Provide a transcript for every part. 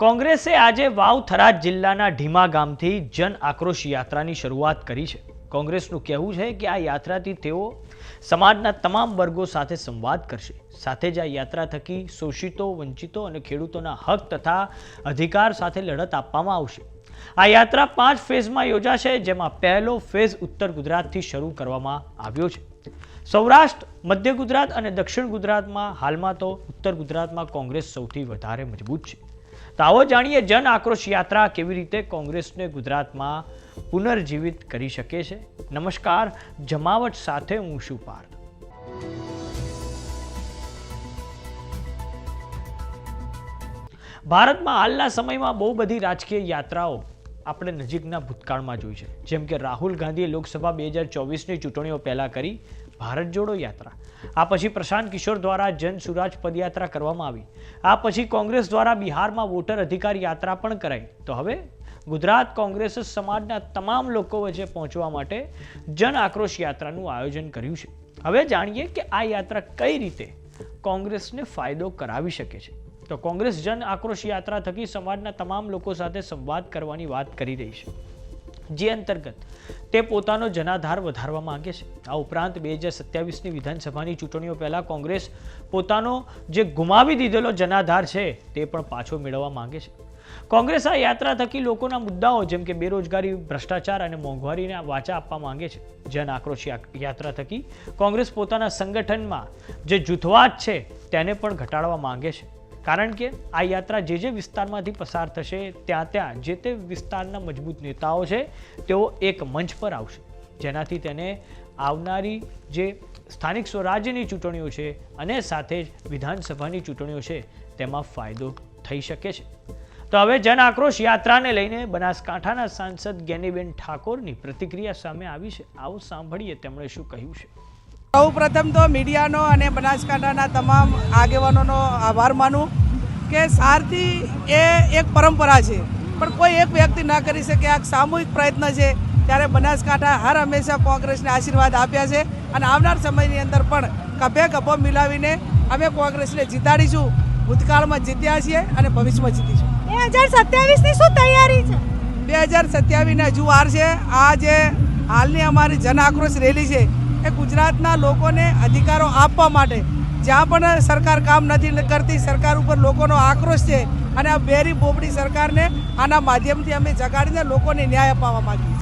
કોંગ્રેસે આજે વાવ થરાદ જિલ્લાના ઢીમા ગામથી જન આક્રોશ યાત્રાની શરૂઆત કરી છે. કોંગ્રેસનું કહેવું છે કે આ યાત્રાથી તેઓ સમાજના તમામ વર્ગો સાથે સંવાદ કરશે. સાથે જ આ યાત્રા થકી શોષિતો, વંચિતો અને ખેડૂતોના હક તથા અધિકાર સાથે લડત આપવામાં આવશે. આ યાત્રા પાંચ ફેઝમાં યોજાશે, જેમાં પહેલો ફેઝ ઉત્તર ગુજરાતથી શરૂ કરવામાં આવ્યો છે. સૌરાષ્ટ્ર, મધ્ય ગુજરાત અને દક્ષિણ ગુજરાતમાં હાલમાં તો ઉત્તર ગુજરાતમાં કોંગ્રેસ સૌથી વધારે મજબૂત છે. તો આવો જાણીએ જન આક્રોશ યાત્રા કેવી રીતે કોંગ્રેસને ગુજરાતમાં પુનર્જીવિત કરી શકે છે? નમસ્કાર, જમાવટ સાથે હું શું પાર્થ. ભારતમાં હાલના સમયમાં બહુ બધી રાજકીય યાત્રાઓ આપણે નજીકના ભૂતકાળમાં જોઈ છે. જેમ કે રાહુલ ગાંધીએ લોકસભા બે હજાર ચોવીસની ચૂંટણીઓ પહેલાં કરી ભારત જોડો યાત્રા. આ પછી પ્રશાંત કિશોર દ્વારા જન સુરાજ પદયાત્રા કરવામાં આવી. આ પછી કોંગ્રેસ દ્વારા બિહારમાં વોટર અધિકાર યાત્રા પણ કરાઈ. તો હવે ગુજરાત કોંગ્રેસે સમાજના તમામ લોકો વચ્ચે પહોંચવા માટે જન આક્રોશ યાત્રાનું આયોજન કર્યું છે. હવે જાણીએ કે આ યાત્રા કઈ રીતે કોંગ્રેસને ફાયદો કરાવી શકે છે. તો કોંગ્રેસ જન આક્રોશ યાત્રા થકી સમાજના તમામ લોકો સાથે સંવાદ કરવાની વાત કરી રહી છે. જે અંતર્ગત તે પોતાનો જનાધાર વધારવા માંગે છે. આ ઉપરાંત બે હજાર સત્યાવીસની વિધાનસભાની ચૂંટણીઓ પહેલાં કોંગ્રેસ પોતાનો જે ગુમાવી દીધેલો જનાધાર છે તે પણ પાછો મેળવવા માંગે છે. કોંગ્રેસ આ યાત્રા થકી લોકોના મુદ્દાઓ જેમ કે બેરોજગારી, ભ્રષ્ટાચાર અને મોંઘવારીને વાચા આપવા માંગે છે. જન આક્રોશ યાત્રા થકી કોંગ્રેસ પોતાના સંગઠનમાં જે જૂથવાદ છે તેને પણ ઘટાડવા માંગે છે. કારણ કે આ યાત્રા જે જે વિસ્તારમાંથી પસાર થશે, ત્યાં ત્યાં જે તે વિસ્તારના મજબૂત નેતાઓ છે, તેઓ એક મંચ પર આવશે. જેનાથી તેને આવનારી જે સ્થાનિક સ્વરાજ્યની ચૂંટણીઓ છે અને સાથે જ વિધાનસભાની ચૂંટણીઓ છે, તેમાં ફાયદો થઈ શકે છે. તો હવે જન આક્રોશ યાત્રાને લઈને બનાસકાંઠાના સાંસદ જ્ઞાનીબેન ઠાકોરની પ્રતિક્રિયા સામે આવી છે. આવું સાંભળીએ તેમણે શું કહ્યું છે. સૌ પ્રથમ તો મીડિયાનો અને બનાસકાંઠાના તમામ આગેવાનોનો આભાર માનું કે સારથી એ એક પરંપરા છે. પણ કોઈ એક વ્યક્તિ ના કરી શકે. આ સામૂહિક પ્રયત્ન છે ત્યારે બનાસકાંઠા હર હંમેશા કોંગ્રેસને આશીર્વાદ આપ્યા છે અને આવનાર સમયની અંદર પણ કભે કભો મિલાવીને અમે કોંગ્રેસને જીતાડીશું. ભૂતકાળમાં જીત્યા છીએ અને ભવિષ્યમાં જીતીશું. બે હજાર સત્યાવીસની શું તૈયારી છે? બે હજાર સત્યાવીસના જુવાર છે. આ જે હાલની અમારી જન આક્રોશ રેલી છે એ ગુજરાતના લોકોને અધિકારો આપવા માટે જ્યાં પણ સરકાર કામ નથી કરતી, સરકાર ઉપર લોકોનો આક્રોશ છે અને આ બેરી બોબડી સરકારને આના માધ્યમથી અમે જગાડીને લોકોને ન્યાય અપાવવા માગીએ.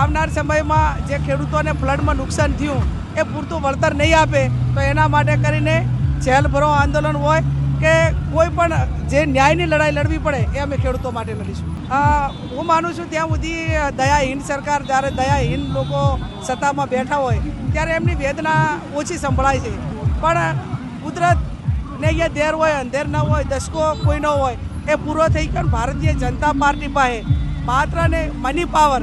આવનાર સમયમાં જે ખેડૂતોને ફ્લડમાં નુકસાન થયું, એ પૂરતું વળતર નહીં આપે, તો એના માટે કરીને જેલ ભરો આંદોલન હોય કે કોઈ પણ જે ન્યાયની લડાઈ લડવી પડે એ અમે ખેડૂતો માટે લડીશું. હું માનું છું ત્યાં સુધી દયાહીન સરકાર જ્યારે દયાહીન લોકો સત્તામાં બેઠા હોય ત્યારે એમની વેદના ઓછી સંભળાય છે. પણ કુદરત ને અહીંયા ધેર હોય, અંધેર ન હોય, દસકો કોઈ ન હોય, એ પૂરો થઈ ગયો ભારતીય જનતા પાર્ટી પાસે માત્ર ને મની પાવર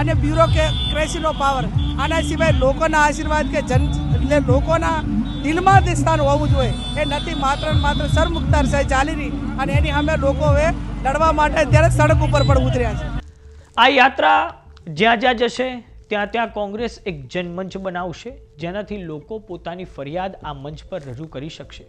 અને બ્યુરોક્રેસીનો પાવર આના સિવાય લોકોના આશીર્વાદ કે જન, એટલે લોકોના દિલમાં તે સ્થાન હોવું જોઈએ. એ નથી માત્ર ને માત્ર સરમુખતાર સાહેબ રહી અને એની સામે લોકો હવે લડવા માટે અત્યારે સડક ઉપર પણ ઉતર્યા છે. આ યાત્રા જ્યાં જ્યાં જશે, ત્યાં ત્યાં કોંગ્રેસ એક જનમંચ બનાવશે, જેનાથી લોકો પોતાની ફરિયાદ આ મંચ પર રજૂ કરી શકશે.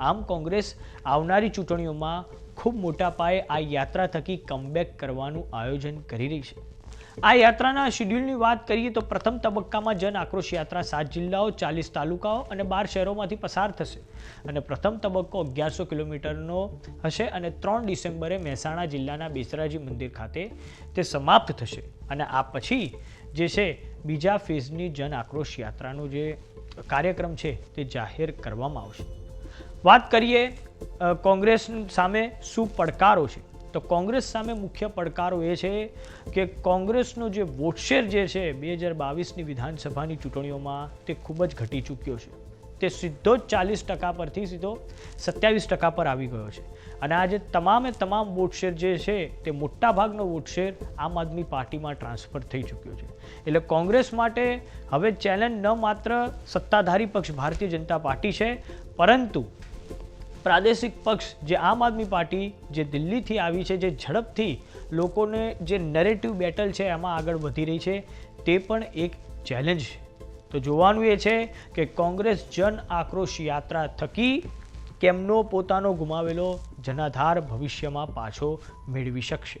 આમ કોંગ્રેસ આવનારી ચૂંટણીઓમાં ખૂબ મોટા પાયે આ યાત્રા થકી કમબેક કરવાનું આયોજન કરી રહી છે. આ યાત્રાના શેડ્યુલની વાત કરીએ તો પ્રથમ તબક્કામાં જન આક્રોશ યાત્રા સાત જિલ્લાઓ, ચાલીસ તાલુકાઓ અને બાર શહેરોમાંથી પસાર થશે. અને પ્રથમ તબક્કો અગિયારસો કિલોમીટરનો હશે અને ત્રણ ડિસેમ્બરે મહેસાણા જિલ્લાના બેસરાજી મંદિર ખાતે તે સમાપ્ત થશે. અને આ પછી જે છે બીજા ફેઝની જન આક્રોશ યાત્રાનો જે કાર્યક્રમ છે તે જાહેર કરવામાં આવશે. વાત કરીએ કોંગ્રેસ સામે શું પડકારો છે? તો કોંગ્રેસ સામે મુખ્ય પડકારો એ છે કે કોંગ્રેસનો જે વોટશેર જે છે બે હજાર બાવીસની વિધાનસભાની ચૂંટણીઓમાં તે ખૂબ જ ઘટી ચૂક્યો છે. તે સીધો જ ચાલીસ ટકા પરથી સીધો સત્યાવીસ ટકા પર આવી ગયો છે. અને આજે તમામે તમામ વોટશેર જે છે તે મોટાભાગનો વોટશેર આમ આદમી પાર્ટીમાં ટ્રાન્સફર થઈ ચૂક્યો છે. એટલે કોંગ્રેસ માટે હવે ચેલેન્જ ન માત્ર સત્તાધારી પક્ષ, ભારતીય જનતા પાર્ટી છે, પરંતુ પ્રાદેશિક પક્ષ જે આમ આદમી પાર્ટી જે દિલ્હીથી આવી છે, જે ઝડપથી લોકોને જે નરેટિવ બેટલ છે એમાં આગળ વધી રહી છે, તે પણ એક ચેલેન્જ તો જોવાનું એ છે કે કોંગ્રેસ જન આક્રોશ યાત્રા થકી કેમનો પોતાનો ગુમાવેલો જનાધાર ભવિષ્યમાં પાછો મેળવી શકશે?